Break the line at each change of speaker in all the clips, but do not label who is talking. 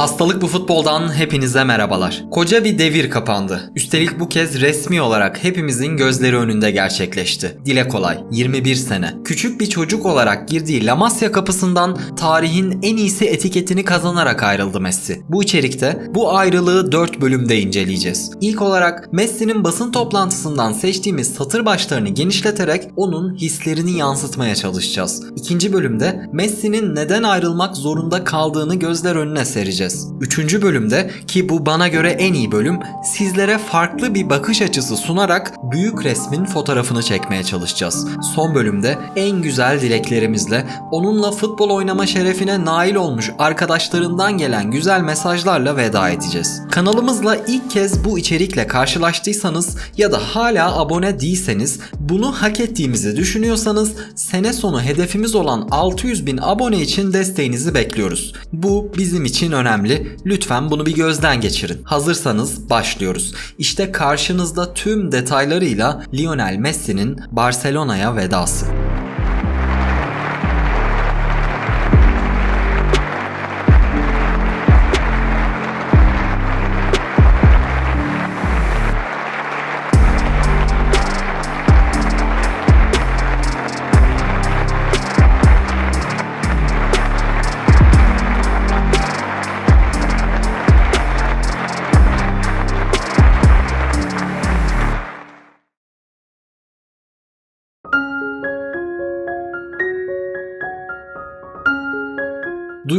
Hastalık bu futboldan hepinize merhabalar. Koca bir devir kapandı. Üstelik bu kez resmi olarak hepimizin gözleri önünde gerçekleşti. Dile kolay 21 sene. Küçük bir çocuk olarak girdiği La Masia kapısından tarihin en iyisi etiketini kazanarak ayrıldı Messi. Bu içerikte bu ayrılığı 4 bölümde inceleyeceğiz. İlk olarak Messi'nin basın toplantısından seçtiğimiz satır başlarını genişleterek onun hislerini yansıtmaya çalışacağız. İkinci bölümde Messi'nin neden ayrılmak zorunda kaldığını gözler önüne sereceğiz. Üçüncü bölümde ki bu bana göre en iyi bölüm sizlere farklı bir bakış açısı sunarak büyük resmin fotoğrafını çekmeye çalışacağız. Son bölümde en güzel dileklerimizle onunla futbol oynama şerefine nail olmuş arkadaşlarından gelen güzel mesajlarla veda edeceğiz. Kanalımızla ilk kez bu içerikle karşılaştıysanız ya da hala abone değilseniz bunu hak ettiğimizi düşünüyorsanız sene sonu hedefimiz olan 600 bin abone için desteğinizi bekliyoruz. Bu bizim için önemli. Lütfen bunu bir gözden geçirin. Hazırsanız başlıyoruz. İşte karşınızda tüm detaylarıyla Lionel Messi'nin Barcelona'ya vedası.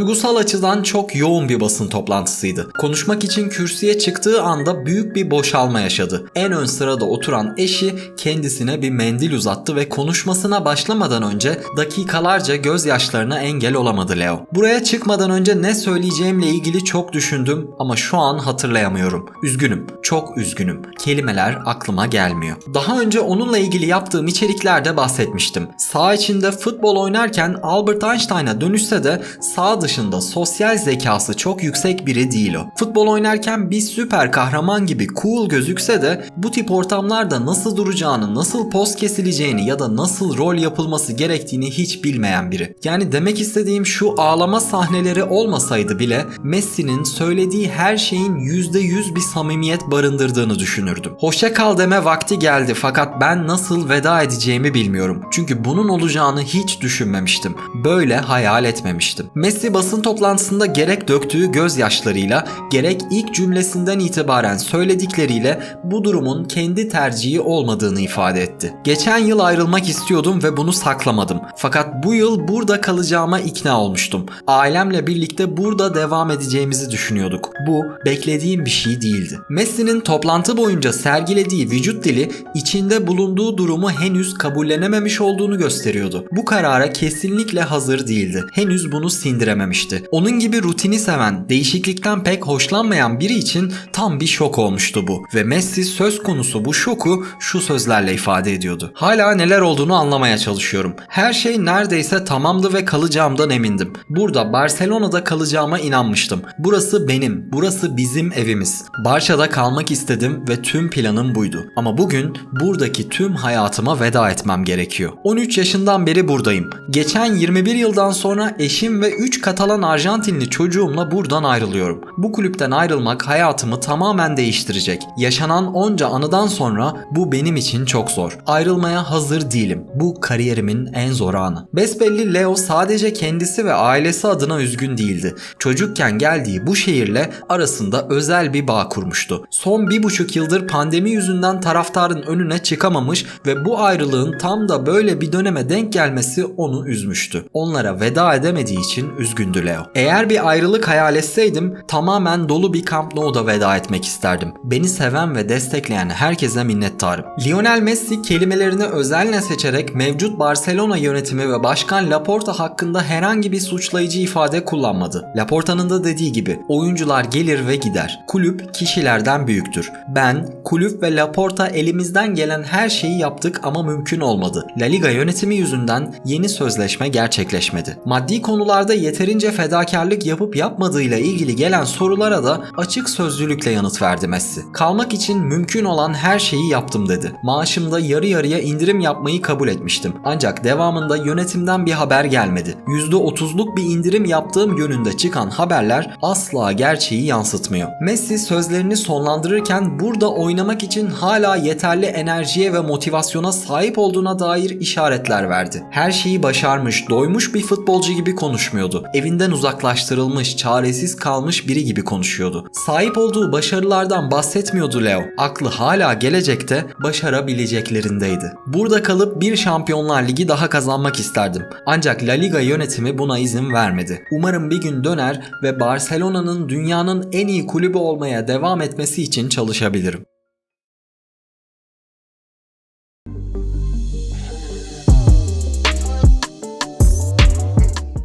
Duygusal açıdan çok yoğun bir basın toplantısıydı. Konuşmak için kürsüye çıktığı anda büyük bir boşalma yaşadı. En ön sırada oturan eşi kendisine bir mendil uzattı ve konuşmasına başlamadan önce dakikalarca gözyaşlarına engel olamadı Leo. Buraya çıkmadan önce ne söyleyeceğimle ilgili çok düşündüm ama şu an hatırlayamıyorum. Üzgünüm, çok üzgünüm. Kelimeler aklıma gelmiyor. Daha önce onunla ilgili yaptığım içeriklerde bahsetmiştim. Sağ içinde futbol oynarken Albert Einstein'a dönüşse de sağ dışında sosyal zekası çok yüksek biri değil o. Futbol oynarken bir süper kahraman gibi cool gözükse de bu tip ortamlarda nasıl duracağını, nasıl poz kesileceğini ya da nasıl rol yapılması gerektiğini hiç bilmeyen biri. Yani demek istediğim şu ağlama sahneleri olmasaydı bile Messi'nin söylediği her şeyin %100 bir samimiyet barındırdığını düşünürdüm. Hoşça kal deme vakti geldi fakat ben nasıl veda edeceğimi bilmiyorum. Çünkü bunun olacağını hiç düşünmemiştim. Böyle hayal etmemiştim. Messi basın toplantısında gerek döktüğü gözyaşlarıyla gerek ilk cümlesinden itibaren söyledikleriyle bu durumun kendi tercihi olmadığını ifade etti. Geçen yıl ayrılmak istiyordum ve bunu saklamadım. Fakat bu yıl burada kalacağıma ikna olmuştum. Ailemle birlikte burada devam edeceğimizi düşünüyorduk. Bu beklediğim bir şey değildi. Messi'nin toplantı boyunca sergilediği vücut dili içinde bulunduğu durumu henüz kabullenememiş olduğunu gösteriyordu. Bu karara kesinlikle hazır değildi. Henüz bunu sindirememişti. Onun gibi rutini seven, değişiklikten pek hoşlanmayan biri için tam bir şok olmuştu bu. Ve Messi söz konusu bu şoku şu sözlerle ifade ediyordu. Hala neler olduğunu anlamaya çalışıyorum. Her şey neredeyse tamamdı ve kalacağımdan emindim. Burada Barcelona'da kalacağıma inanmıştım. Burası benim, burası bizim evimiz. Barça'da kalmak istedim ve tüm planım buydu. Ama bugün buradaki tüm hayatıma veda etmem gerekiyor. 13 yaşından beri buradayım. Geçen 21 yıldan sonra eşim ve 3 Katalan Arjantinli çocuğumla buradan ayrılıyorum. Bu kulüpten ayrılmak hayatımı tamamen değiştirecek. Yaşanan onca anıdan sonra bu benim için çok zor. Ayrılmaya hazır değilim. Bu kariyerimin en zor anı. Besbelli Leo sadece kendisi ve ailesi adına üzgün değildi. Çocukken geldiği bu şehirle arasında özel bir bağ kurmuştu. Son bir buçuk yıldır pandemi yüzünden taraftarın önüne çıkamamış ve bu ayrılığın tam da böyle bir döneme denk gelmesi onu üzmüştü. Onlara veda edemediği için üzgündü Leo. Eğer bir ayrılık hayal etseydim tamamen dolu bir Camp Nou'da veda etmek isterdim. Beni seven ve destekleyen herkese minnettarım. Lionel Messi kelimelerini özenle seçerek mevcut Barcelona yönetimi ve Başkan Laporta hakkında herhangi bir suçlayıcı ifade kullanmadı. Laporta'nın da dediği gibi oyuncular gelir ve gider. Kulüp kişilerden büyüktür. Ben, kulüp ve Laporta elimizden gelen her şeyi yaptık ama mümkün olmadı. La Liga yönetimi yüzünden yeni sözleşme gerçekleşmedi. Maddi konularda yeterince fedakarlık yapıp yapmadığıyla ilgili gelen sorulara da açık sözlülükle yanıt verdi Messi. Kalmak için mümkün olan her şeyi yaptım dedi. Maaşımda yarı yarıya indirim yapmayı kabul etmiştim. Ancak devamında yönetimden bir haber gelmedi. %30'luk bir indirim yaptığım yönünde çıkan haberler asla gerçeği yansıtmıyor. Messi sözlerini sonlandırırken burada oynamak için hala yeterli enerjiye ve motivasyona sahip olduğuna dair işaretler verdi. Her şeyi başarmış, doymuş bir futbolcu gibi konuşmuyordu. Evinden uzaklaştırılmış, çaresiz kalmış biri gibi konuşuyordu. Sahip olduğu başarılardan bahsetmiyordu Leo. Aklı hala gelecekte başarabileceklerindeydi. Burada kalıp bir Şampiyonlar Ligi daha kazanmak isterdim. Ancak La Liga yönetimi buna izin vermedi. Umarım bir gün döner ve Barcelona'nın dünyanın en iyi kulübü olmaya devam etmesi için çalışabilirim.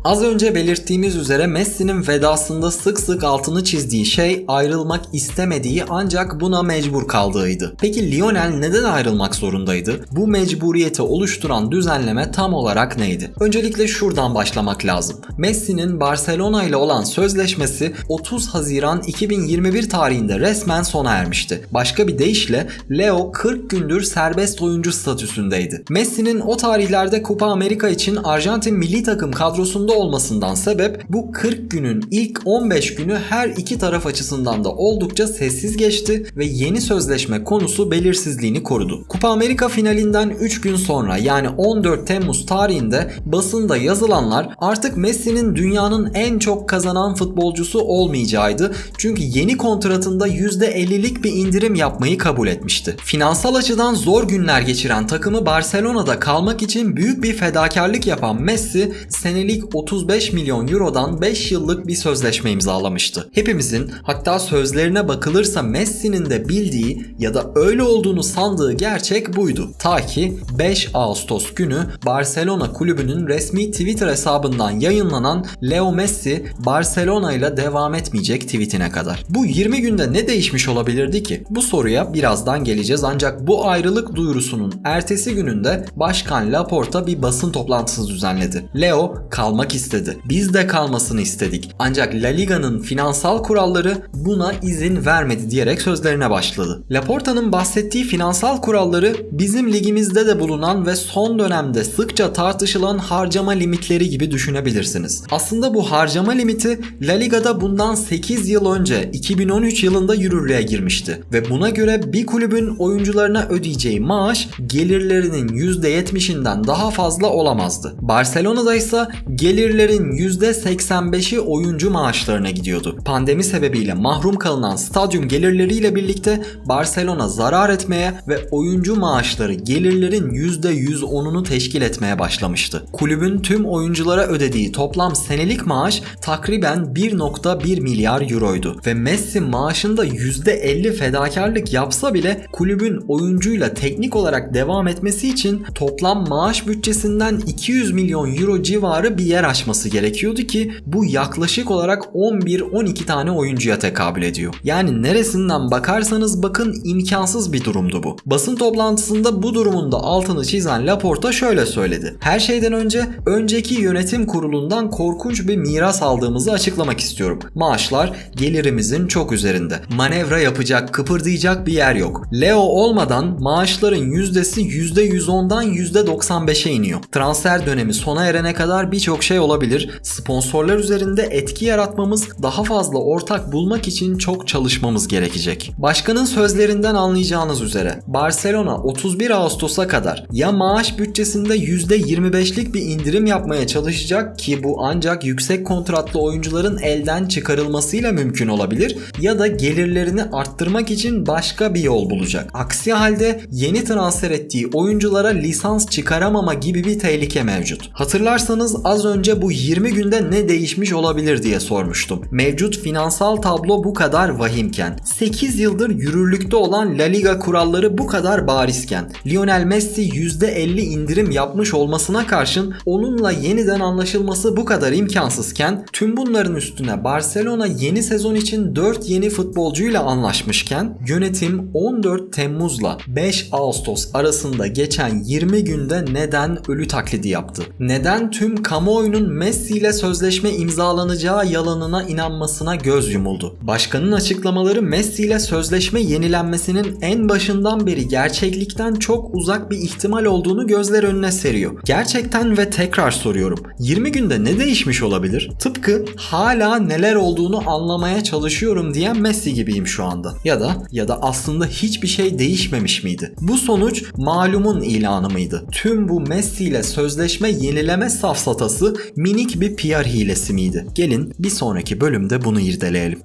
Az önce belirttiğimiz üzere Messi'nin vedasında sık sık altını çizdiği şey ayrılmak istemediği ancak buna mecbur kaldığıydı. Peki Lionel neden ayrılmak zorundaydı? Bu mecburiyeti oluşturan düzenleme tam olarak neydi? Öncelikle şuradan başlamak lazım. Messi'nin Barcelona ile olan sözleşmesi 30 Haziran 2021 tarihinde resmen sona ermişti. Başka bir deyişle Leo 40 gündür serbest oyuncu statüsündeydi. Messi'nin o tarihlerde Kupa Amerika için Arjantin milli takım kadrosunda olmasından sebep bu 40 günün ilk 15 günü her iki taraf açısından da oldukça sessiz geçti ve yeni sözleşme konusu belirsizliğini korudu. Kupa Amerika finalinden 3 gün sonra yani 14 Temmuz tarihinde basında yazılanlar artık Messi'nin dünyanın en çok kazanan futbolcusu olmayacağıydı. Çünkü yeni kontratında %50'lik bir indirim yapmayı kabul etmişti. Finansal açıdan zor günler geçiren takımı Barcelona'da kalmak için büyük bir fedakarlık yapan Messi senelik 35 milyon eurodan 5 yıllık bir sözleşme imzalamıştı. Hepimizin hatta sözlerine bakılırsa Messi'nin de bildiği ya da öyle olduğunu sandığı gerçek buydu. Ta ki 5 Ağustos günü Barcelona kulübünün resmi Twitter hesabından yayınlanan Leo Messi Barcelona ile devam etmeyecek tweetine kadar. Bu 20 günde ne değişmiş olabilirdi ki? Bu soruya birazdan geleceğiz ancak bu ayrılık duyurusunun ertesi gününde Başkan Laporta bir basın toplantısı düzenledi. Leo kalmak istedi. Biz de kalmasını istedik. Ancak La Liga'nın finansal kuralları buna izin vermedi diyerek sözlerine başladı. Laporta'nın bahsettiği finansal kuralları bizim ligimizde de bulunan ve son dönemde sıkça tartışılan harcama limitleri gibi düşünebilirsiniz. Aslında bu harcama limiti La Liga'da bundan 8 yıl önce 2013 yılında yürürlüğe girmişti ve buna göre bir kulübün oyuncularına ödeyeceği maaş gelirlerinin %70'inden daha fazla olamazdı. Barcelona'da ise gelirlerin %85'i oyuncu maaşlarına gidiyordu. Pandemi sebebiyle mahrum kalınan stadyum gelirleriyle birlikte Barcelona zarar etmeye ve oyuncu maaşları gelirlerin %110'unu teşkil etmeye başlamıştı. Kulübün tüm oyunculara ödediği toplam senelik maaş takriben 1.1 milyar euroydu ve Messi maaşında %50 fedakarlık yapsa bile kulübün oyuncuyla teknik olarak devam etmesi için toplam maaş bütçesinden 200 milyon euro civarı bir yer açması gerekiyordu ki bu yaklaşık olarak 11-12 tane oyuncuya tekabül ediyor. Yani neresinden bakarsanız bakın imkansız bir durumdu bu. Basın toplantısında bu durumun da altını çizen Laporta şöyle söyledi. Her şeyden önce önceki yönetim kurulundan korkunç bir miras aldığımızı açıklamak istiyorum. Maaşlar gelirimizin çok üzerinde. Manevra yapacak, kıpırdayacak bir yer yok. Leo olmadan maaşların yüzdesi %110'dan %95'e iniyor. Transfer dönemi sona erene kadar birçok şey olabilir. Sponsorlar üzerinde etki yaratmamız, daha fazla ortak bulmak için çok çalışmamız gerekecek. Başkanın sözlerinden anlayacağınız üzere Barcelona 31 Ağustos'a kadar ya maaş bütçesinde %25'lik bir indirim yapmaya çalışacak ki bu ancak yüksek kontratlı oyuncuların elden çıkarılmasıyla mümkün olabilir ya da gelirlerini arttırmak için başka bir yol bulacak. Aksi halde yeni transfer ettiği oyunculara lisans çıkaramama gibi bir tehlike mevcut. Hatırlarsanız az önce önce bu 20 günde ne değişmiş olabilir diye sormuştum. Mevcut finansal tablo bu kadar vahimken, 8 yıldır yürürlükte olan La Liga kuralları bu kadar barizken, Lionel Messi %50 indirim yapmış olmasına karşın onunla yeniden anlaşılması bu kadar imkansızken, tüm bunların üstüne Barcelona yeni sezon için 4 yeni futbolcuyla anlaşmışken, yönetim 14 Temmuz'la 5 Ağustos arasında geçen 20 günde neden ölü taklidi yaptı? Neden tüm kamuoyunun Messi ile sözleşme imzalanacağı yalanına inanmasına göz yumuldu? Başkanın açıklamaları Messi ile sözleşme yenilenmesinin en başından beri gerçeklikten çok uzak bir ihtimal olduğunu gözler önüne seriyor. Gerçekten ve tekrar soruyorum. 20 günde ne değişmiş olabilir? Tıpkı hala neler olduğunu anlamaya çalışıyorum diyen Messi gibiyim şu anda. Ya da ya da aslında hiçbir şey değişmemiş miydi? Bu sonuç malumun ilanı mıydı? Tüm bu Messi ile sözleşme yenileme safsatası minik bir PR hilesi miydi? Gelin bir sonraki bölümde bunu irdeleyelim.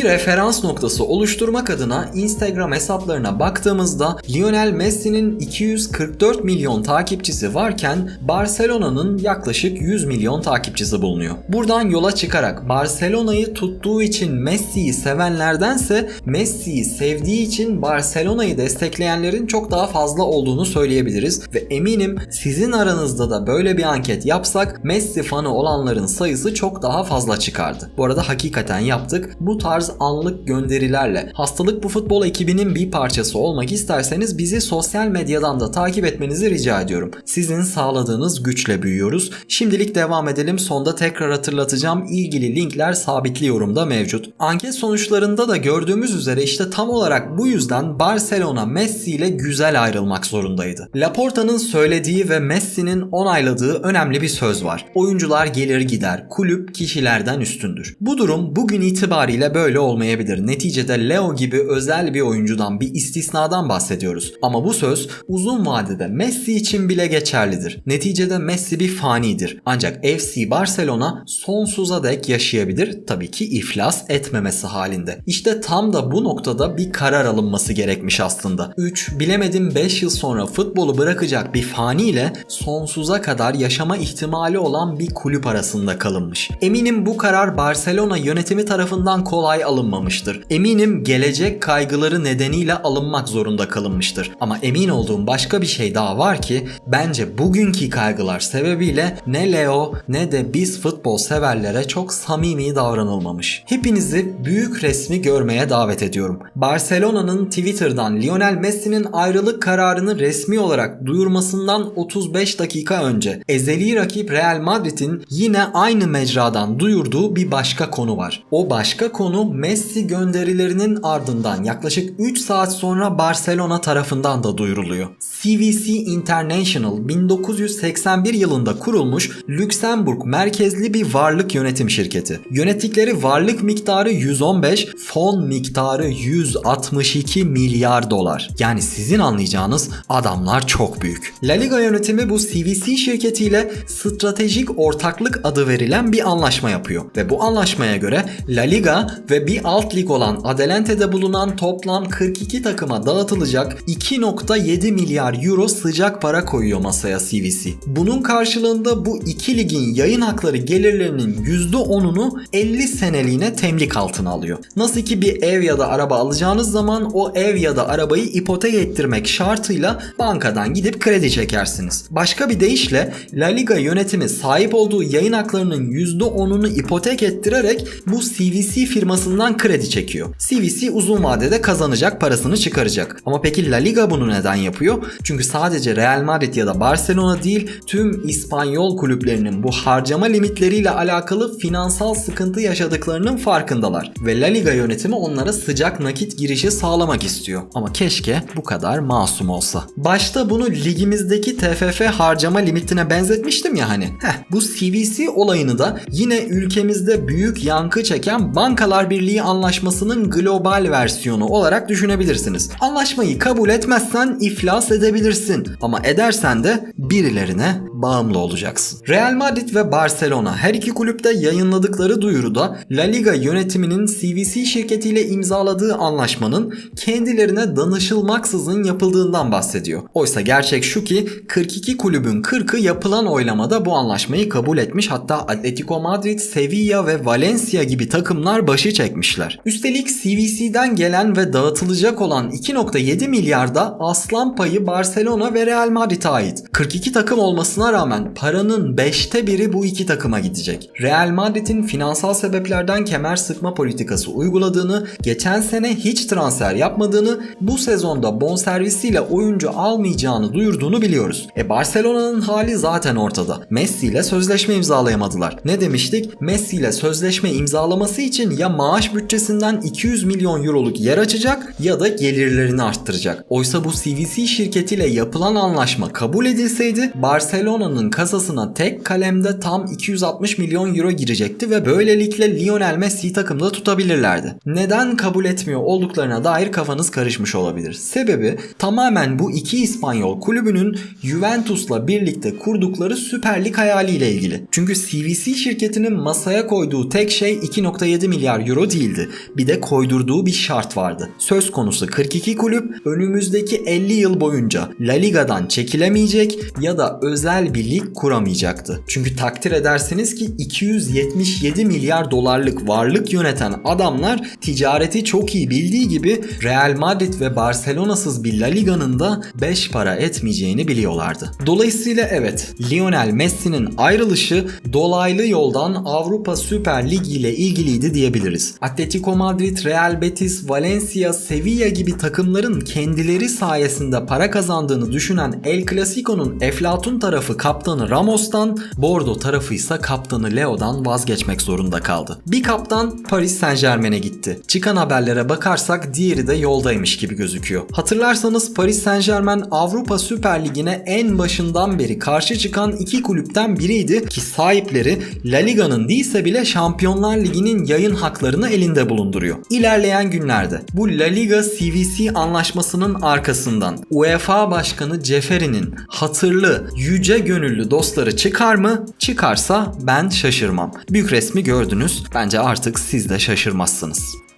Bir referans noktası oluşturmak adına Instagram hesaplarına baktığımızda Lionel Messi'nin 244 milyon takipçisi varken Barcelona'nın yaklaşık 100 milyon takipçisi bulunuyor. Buradan yola çıkarak Barcelona'yı tuttuğu için Messi'yi sevenlerdense Messi'yi sevdiği için Barcelona'yı destekleyenlerin çok daha fazla olduğunu söyleyebiliriz ve eminim sizin aranızda da böyle bir anket yapsak Messi fanı olanların sayısı çok daha fazla çıkardı. Bu arada hakikaten yaptık. Bu tarz anlık gönderilerle Hastalık Bu Futbol ekibinin bir parçası olmak isterseniz bizi sosyal medyadan da takip etmenizi rica ediyorum. Sizin sağladığınız güçle büyüyoruz. Şimdilik devam edelim. Sonda tekrar hatırlatacağım. İlgili linkler sabitli yorumda mevcut. Anket sonuçlarında da gördüğümüz üzere işte tam olarak bu yüzden Barcelona Messi ile güzel ayrılmak zorundaydı. Laporta'nın söylediği ve Messi'nin onayladığı önemli bir söz var. Oyuncular gelir gider, kulüp kişilerden üstündür. Bu durum bugün itibariyle böyle olmayabilir. Neticede Leo gibi özel bir oyuncudan bir istisnadan bahsediyoruz. Ama bu söz uzun vadede Messi için bile geçerlidir. Neticede Messi bir fanidir. Ancak FC Barcelona sonsuza dek yaşayabilir. Tabii ki iflas etmemesi halinde. İşte tam da bu noktada bir karar alınması gerekmiş aslında. 3 bilemedim 5 yıl sonra futbolu bırakacak bir fani ile sonsuza kadar yaşama ihtimali olan bir kulüp arasında kalınmış. Eminim bu karar Barcelona yönetimi tarafından kolay alınmamıştır. Eminim gelecek kaygıları nedeniyle alınmak zorunda kalınmıştır. Ama emin olduğum başka bir şey daha var ki bence bugünkü kaygılar sebebiyle ne Leo ne de biz futbol severlere çok samimi davranılmamış. Hepinizi büyük resmi görmeye davet ediyorum. Barcelona'nın Twitter'dan Lionel Messi'nin ayrılık kararını resmi olarak duyurmasından 35 dakika önce ezeli rakip Real Madrid'in yine aynı mecradan duyurduğu bir başka konu var. O başka konu Messi gönderilerinin ardından yaklaşık 3 saat sonra Barcelona tarafından da duyuruluyor. CVC International 1981 yılında kurulmuş Lüksemburg merkezli bir varlık yönetim şirketi. Yönettikleri varlık miktarı 115, fon miktarı 162 milyar dolar. Yani sizin anlayacağınız adamlar çok büyük. La Liga yönetimi bu CVC şirketiyle stratejik ortaklık adı verilen bir anlaşma yapıyor. Ve bu anlaşmaya göre La Liga ve bir alt lig olan Adelante'de bulunan toplam 42 takıma dağıtılacak 2.7 milyar euro sıcak para koyuyor masaya CVC. Bunun karşılığında bu iki ligin yayın hakları gelirlerinin %10'unu 50 seneliğine temlik altına alıyor. Nasıl ki bir ev ya da araba alacağınız zaman o ev ya da arabayı ipotek ettirmek şartıyla bankadan gidip kredi çekersiniz. Başka bir deyişle La Liga yönetimi sahip olduğu yayın haklarının %10'unu ipotek ettirerek bu CVC firmasından kredi çekiyor. CVC uzun vadede kazanacak parasını çıkaracak. Ama peki La Liga bunu neden yapıyor? Çünkü sadece Real Madrid ya da Barcelona değil tüm İspanyol kulüplerinin bu harcama limitleriyle alakalı finansal sıkıntı yaşadıklarının farkındalar. Ve La Liga yönetimi onlara sıcak nakit girişi sağlamak istiyor. Ama keşke bu kadar masum olsa. Başta bunu ligimizdeki TFF harcama limitine benzetmiştim ya hani. Heh, bu CVC olayını da yine ülkemizde büyük yankı çeken Bankalar Birliği Anlaşması'nın global versiyonu olarak düşünebilirsiniz. Anlaşmayı kabul etmezsen iflas edebilirsin ama edersen de birilerine bağımlı olacaksın. Real Madrid ve Barcelona her iki kulüp de yayınladıkları duyuruda La Liga yönetiminin CVC şirketiyle imzaladığı anlaşmanın kendilerine danışılmaksızın yapıldığından bahsediyor. Oysa gerçek şu ki 42 kulübün 40'ı yapılan oylamada bu anlaşmayı kabul etmiş hatta Atletico Madrid, Sevilla ve Valencia gibi takımlar başı çekmişler. Üstelik CVC'den gelen ve dağıtılacak olan 2.7 milyarda aslan payı Barcelona ve Real Madrid'e ait. 42 takım olmasına rağmen paranın 5'te biri bu iki takıma gidecek. Real Madrid'in finansal sebeplerden kemer sıkma politikası uyguladığını, geçen sene hiç transfer yapmadığını, bu sezonda bonservisiyle oyuncu almayacağını duyurduğunu biliyoruz. E Barcelona'nın hali zaten ortada. Messi ile sözleşme imzalayamadılar. Ne demiştik? Messi ile sözleşme imzalaması için ya maaş bütçesinden 200 milyon euroluk yer açacak ya da gelirlerini arttıracak. Oysa bu CVC şirketiyle yapılan anlaşma kabul edilseydi Barcelona'nın kasasına tek kalemde tam 260 milyon euro girecekti ve böylelikle Lionel Messi'yi takımda tutabilirlerdi. Neden kabul etmiyor olduklarına dair kafanız karışmış olabilir. Sebebi tamamen bu iki İspanyol kulübünün Juventus'la birlikte kurdukları Süper Lig hayaliyle ilgili. Çünkü CVC şirketinin masaya koyduğu tek şey 2.7 milyar euro değildi. Bir de koydurduğu bir şart vardı. Söz konusu 42 kulüp önümüzdeki 50 yıl boyunca La Liga'dan çekilemeyecek ya da özel bir lig kuramayacaktı. Çünkü takdir edersiniz ki 277 milyar dolarlık varlık yöneten adamlar ticareti çok iyi bildiği gibi Real Madrid ve Barcelona'sız bir La Liga'nın da 5 para etmeyeceğini biliyorlardı. Dolayısıyla evet Lionel Messi'nin ayrılışı dolaylı yoldan Avrupa Süper Ligi ile ilgiliydi diyebiliriz. Atletico Madrid, Real Betis, Valencia, Sevilla gibi takımların kendileri sayesinde para kazandığını düşünen El Clasico'nun Eflatun tarafı kaptanı Ramos'tan, Bordo tarafı ise kaptanı Leo'dan vazgeçmek zorunda kaldı. Bir kaptan Paris Saint Germain'e gitti. Çıkan haberlere bakarsak diğeri de yoldaymış gibi gözüküyor. Hatırlarsanız Paris Saint Germain Avrupa Süper Ligi'ne en başından beri karşı çıkan iki kulüpten biriydi ki sahipleri La Liga'nın değilse bile Şampiyonlar Ligi'nin yayın haklarını elinde bulunduruyor. İlerleyen günlerde bu La Liga CVC anlaşmasının arkasından UEFA Başkanı Ceferi'nin hatırlı, yüce gönüllü dostları çıkar mı? Çıkarsa ben şaşırmam. Büyük resmi gördünüz. Bence artık siz de şaşırmazsınız.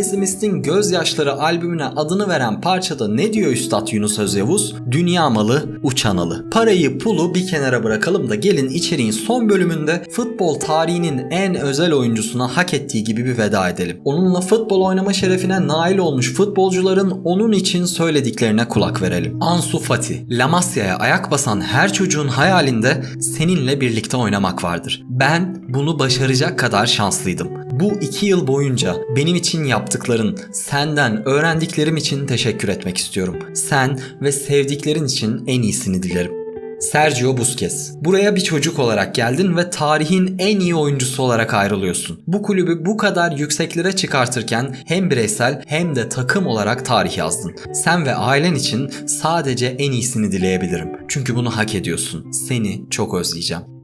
Pesimistin Gözyaşları albümüne adını veren parçada ne diyor Üstad Yunus Özyavuz? Dünya malı, uçan alı. Parayı pulu bir kenara bırakalım da gelin içeriğin son bölümünde futbol tarihinin en özel oyuncusuna hak ettiği gibi bir veda edelim. Onunla futbol oynama şerefine nail olmuş futbolcuların onun için söylediklerine kulak verelim. Ansu Fati, La Masia'ya ayak basan her çocuğun hayalinde seninle birlikte oynamak vardır. Ben bunu başaracak kadar şanslıydım. Bu iki yıl boyunca benim için yaptıkların, senden öğrendiklerim için teşekkür etmek istiyorum. Sen ve sevdiklerin için en iyisini dilerim. Sergio Busquets. Buraya bir çocuk olarak geldin ve tarihin en iyi oyuncusu olarak ayrılıyorsun. Bu kulübü bu kadar yükseklere çıkartırken hem bireysel hem de takım olarak tarih yazdın. Sen ve ailen için sadece en iyisini dileyebilirim. Çünkü bunu hak ediyorsun. Seni çok özleyeceğim.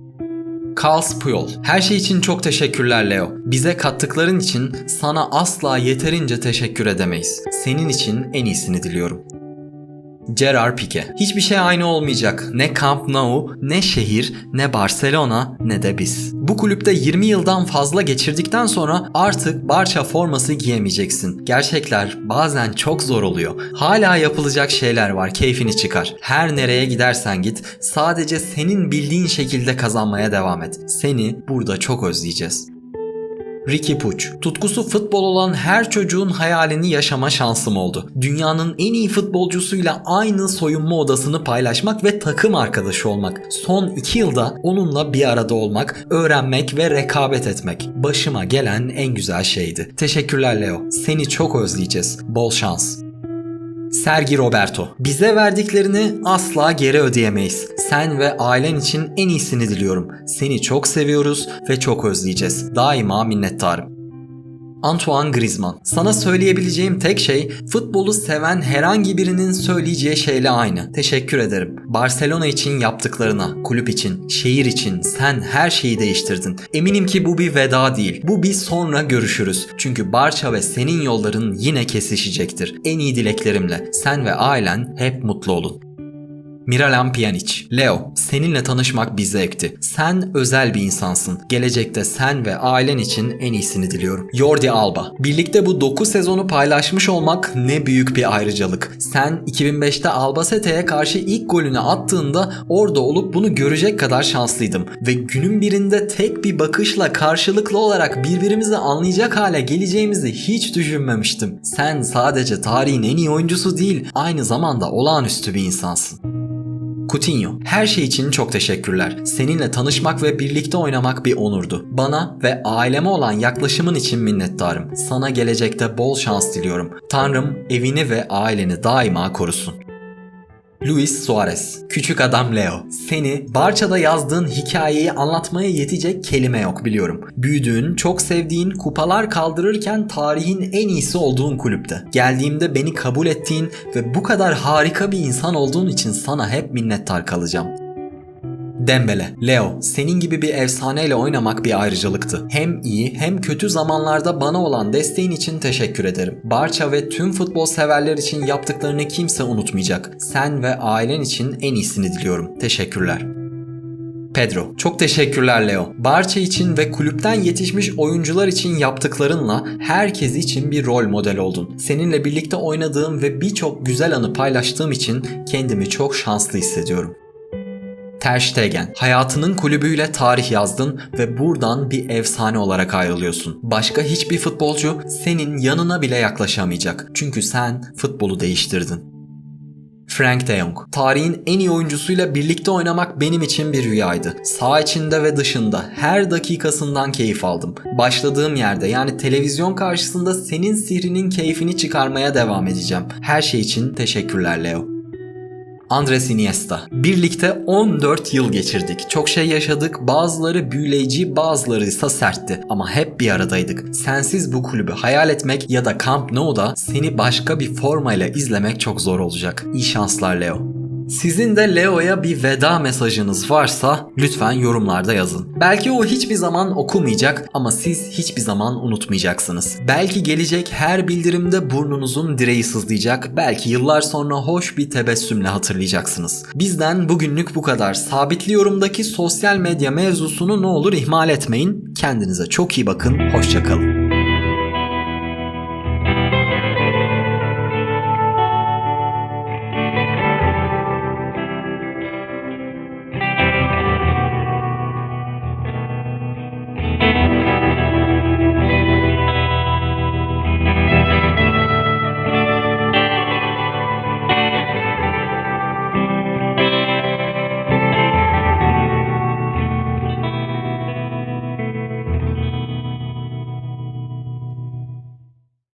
Carls Puyol. Her şey için çok teşekkürler Leo. Bize kattıkların için sana asla yeterince teşekkür edemeyiz. Senin için en iyisini diliyorum. Gerard Pique. Hiçbir şey aynı olmayacak. Ne Camp Nou, ne şehir, ne Barcelona, ne de biz. Bu kulüpte 20 yıldan fazla geçirdikten sonra artık Barça forması giyemeyeceksin. Gerçekler bazen çok zor oluyor. Hala yapılacak şeyler var, keyfini çıkar. Her nereye gidersen git, sadece senin bildiğin şekilde kazanmaya devam et. Seni burada çok özleyeceğiz. Ricky Puig. Tutkusu futbol olan her çocuğun hayalini yaşama şansım oldu. Dünyanın en iyi futbolcusuyla aynı soyunma odasını paylaşmak ve takım arkadaşı olmak. Son iki yılda onunla bir arada olmak, öğrenmek ve rekabet etmek. Başıma gelen en güzel şeydi. Teşekkürler Leo. Seni çok özleyeceğiz. Bol şans. Sergi Roberto. Bize verdiklerini asla geri ödeyemeyiz. Sen ve ailen için en iyisini diliyorum. Seni çok seviyoruz ve çok özleyeceğiz. Daima minnettarım. Antoine Griezmann. Sana söyleyebileceğim tek şey futbolu seven herhangi birinin söyleyeceği şeyle aynı. Teşekkür ederim. Barcelona için yaptıklarına, kulüp için, şehir için sen her şeyi değiştirdin. Eminim ki bu bir veda değil. Bu bir sonra görüşürüz. Çünkü Barça ve senin yolların yine kesişecektir. En iyi dileklerimle. Sen ve ailen hep mutlu olun. Miralem Pjanic. Leo, seninle tanışmak bir zevkti. Sen özel bir insansın. Gelecekte sen ve ailen için en iyisini diliyorum. Jordi Alba. Birlikte bu 9 sezonu paylaşmış olmak ne büyük bir ayrıcalık. Sen 2005'te Albacete'ye karşı ilk golünü attığında orada olup bunu görecek kadar şanslıydım. Ve günün birinde tek bir bakışla karşılıklı olarak birbirimizi anlayacak hale geleceğimizi hiç düşünmemiştim. Sen sadece tarihin en iyi oyuncusu değil, aynı zamanda olağanüstü bir insansın. Coutinho, her şey için çok teşekkürler. Seninle tanışmak ve birlikte oynamak bir onurdu. Bana ve aileme olan yaklaşımın için minnettarım. Sana gelecekte bol şans diliyorum. Tanrım evini ve aileni daima korusun. Luis Suarez, küçük adam Leo. Seni Barça'da yazdığın hikayeyi anlatmaya yetecek kelime yok biliyorum. Büyüdüğün, çok sevdiğin, kupalar kaldırırken tarihin en iyisi olduğun kulüpte. Geldiğimde beni kabul ettiğin ve bu kadar harika bir insan olduğun için sana hep minnettar kalacağım. Dembele, Leo, senin gibi bir efsaneyle oynamak bir ayrıcalıktı. Hem iyi hem kötü zamanlarda bana olan desteğin için teşekkür ederim. Barça ve tüm futbol severler için yaptıklarını kimse unutmayacak. Sen ve ailen için en iyisini diliyorum. Teşekkürler. Pedro, çok teşekkürler Leo. Barça için ve kulüpten yetişmiş oyuncular için yaptıklarınla herkes için bir rol model oldun. Seninle birlikte oynadığım ve birçok güzel anı paylaştığım için kendimi çok şanslı hissediyorum. Ter Stegen, hayatının kulübüyle tarih yazdın ve buradan bir efsane olarak ayrılıyorsun. Başka hiçbir futbolcu senin yanına bile yaklaşamayacak. Çünkü sen futbolu değiştirdin. Frank de Jong. Tarihin en iyi oyuncusuyla birlikte oynamak benim için bir rüyaydı. Sağ içinde ve dışında her dakikasından keyif aldım. Başladığım yerde yani televizyon karşısında senin sihrinin keyfini çıkarmaya devam edeceğim. Her şey için teşekkürler Leo. Andres Iniesta. Birlikte 14 yıl geçirdik. Çok şey yaşadık. Bazıları büyüleyici, bazıları ise sertti. Ama hep bir aradaydık. Sensiz bu kulübü hayal etmek ya da Camp Nou'da seni başka bir formayla izlemek çok zor olacak. İyi şanslar Leo. Sizin de Leo'ya bir veda mesajınız varsa lütfen yorumlarda yazın. Belki o hiçbir zaman okumayacak ama siz hiçbir zaman unutmayacaksınız. Belki gelecek her bildirimde burnunuzun direği sızlayacak. Belki yıllar sonra hoş bir tebessümle hatırlayacaksınız. Bizden bugünlük bu kadar. Sabitli yorumdaki sosyal medya mevzusunu ne olur ihmal etmeyin. Kendinize çok iyi bakın. Hoşçakalın.